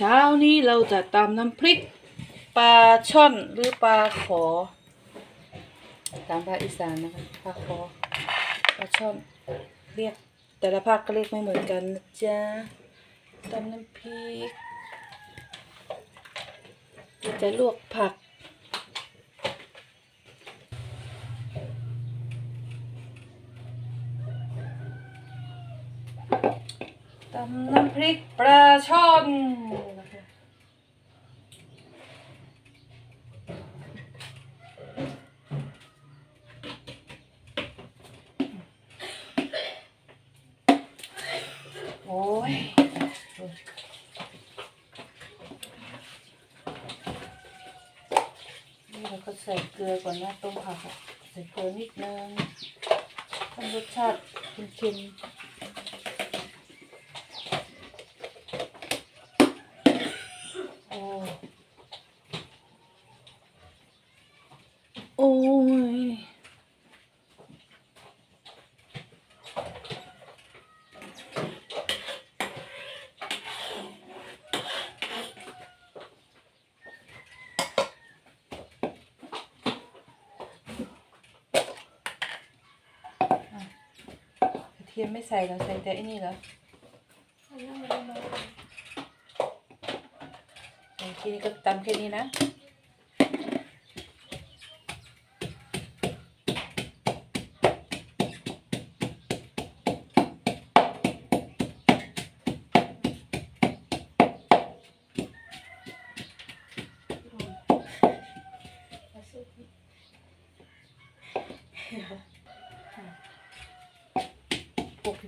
ช้านี้เราจะตำน้ำพริกปลาช่อนหรือปลาขอ ตามภาคอีสานนะคะปลาขอปลาช่อนเรียก แต่ละภาคก็เรียกไม่เหมือนกันนะจ๊ะตำน้ำพริกจะลวกผัก ตำน้ำพริกปลาช่อนโอ้ยนี่เราก็ใส่เกลือก่อนนะต้มผักอะใส่เกลือนิดนึงทำรสชาติเค็มๆ โอ้โอ้ยกระเทียมไม่ใส่เหราใส่แต่อันนี้เหรอโอเคนี่ก็ตำแค่นี้นะ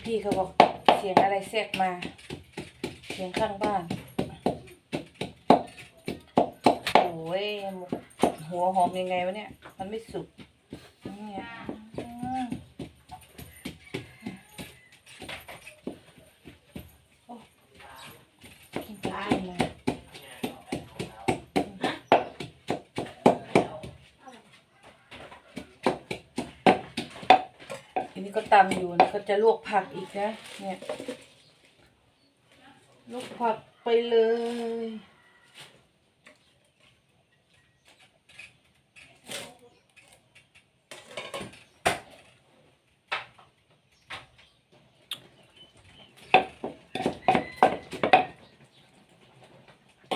พี่เขาบอกเสียงอะไรแทรกมา เสียงข้างบ้าน โอ้ยหัวหอมยังไงวะเนี่ย มันไม่สุกเนี่ยอืมโอ้กินไปกินมาอันนี้ก็ ตำอยู่นะก็จะลวกผักอีกนะ เนี่ย ลวกผักไปเลย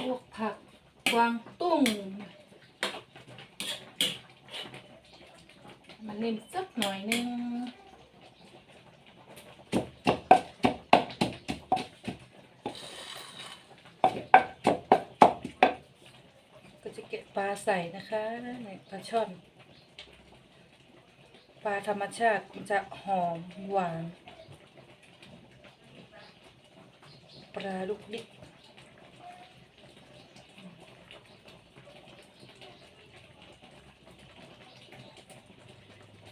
ลวกผักกวางตุ้งมันนิ่มสักหน่อยนึง ก็จะเก็บ ปลาใส่นะคะเนี่ยปลาช่อน ปลาธรรมชาติจะหอมหวาน ปลาลูกดิก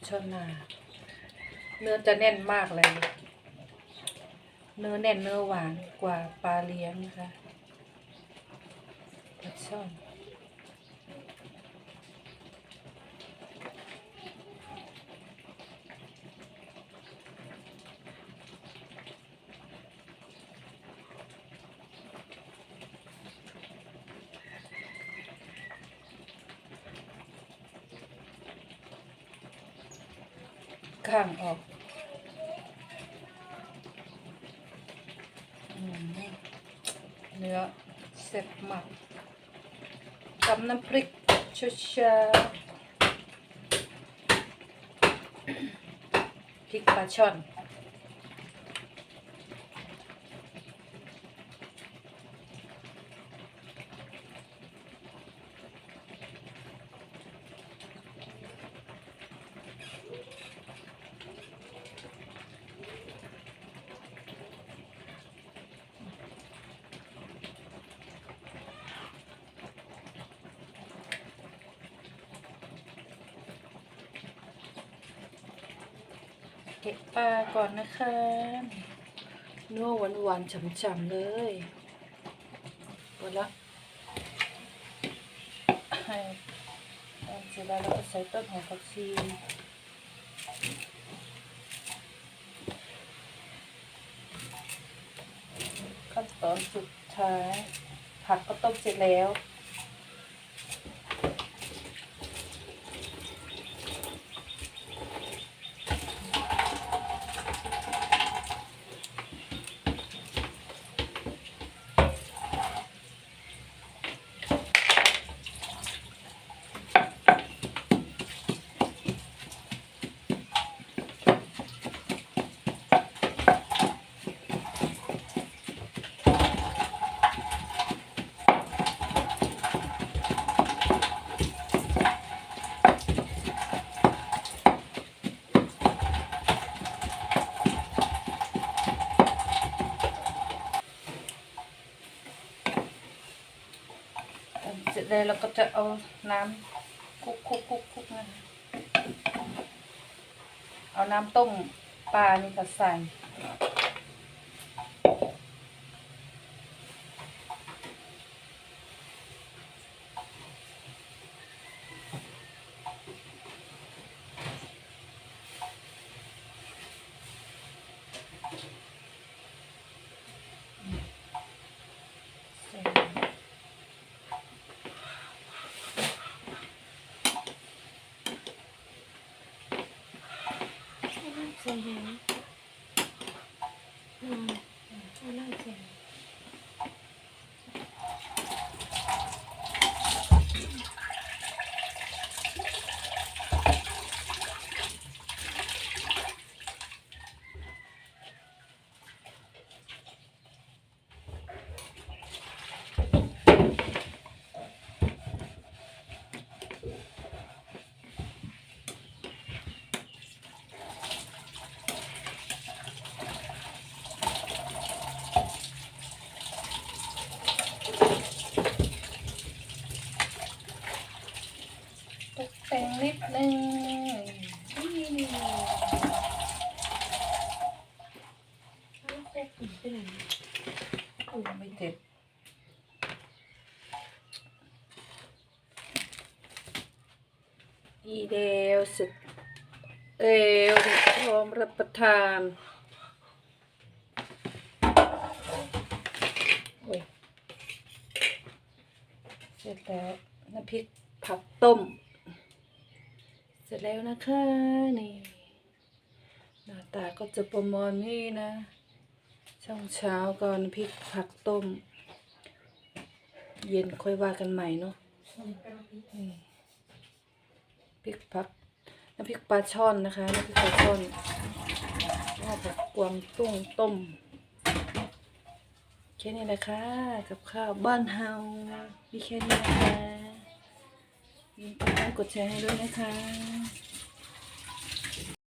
ช่อนนาเนื้อจะแน่นมากเลย เนื้อแน่นเนื้อหวานกว่าปลาเลี้ยงนะคะปลาช่อน ข้างออกเนื้อเสร็จมากกับน้ำพริกชุชาพริกปลาช่อน เก็บปลาก่อนนะคะเนื้อหวานหวานๆฉ่ำๆเลยหมดละให้ตอนเสร็จแล้วเราก็ใส่ต้นหอมผักชีขั้นตอนสุดท้าย ผักก็ต้มเสร็จแล้ว เสร็จแล้วเราก็จะเอาน้ำคุกคุกคุกคุกนะเอาน้ำต้มปลานี่ค่ะใส่ ใส่แหงอืมเอาล่างใส่ ตกแต่งนิดนึงนี่ เอาโคกอุ่นไปไหน โอ้ไม่เจ็บอี เดวเสร็จเอวพร้อมรับประทานโอ้ยเสร็จแล้วน้ำพริกผักต้ม เสร็จแล้วนะคะนี่หน้าตาก็จะประมาณนี้นะช่วงเช้าก่อนพริกผักต้ม เย็นค่อยว่ากันใหม่เนาะนี่พริกผัก น้ำพริกปลาช่อนนะคะน้ำพริกปลาช่อนข้วผักกวางตุ้งต้มแค่นี้นะคะกับข้าวบ้านเฮามีแค่นี้นะคะยินดีกดไลค์กดแชร์ให้ด้วยนะคะ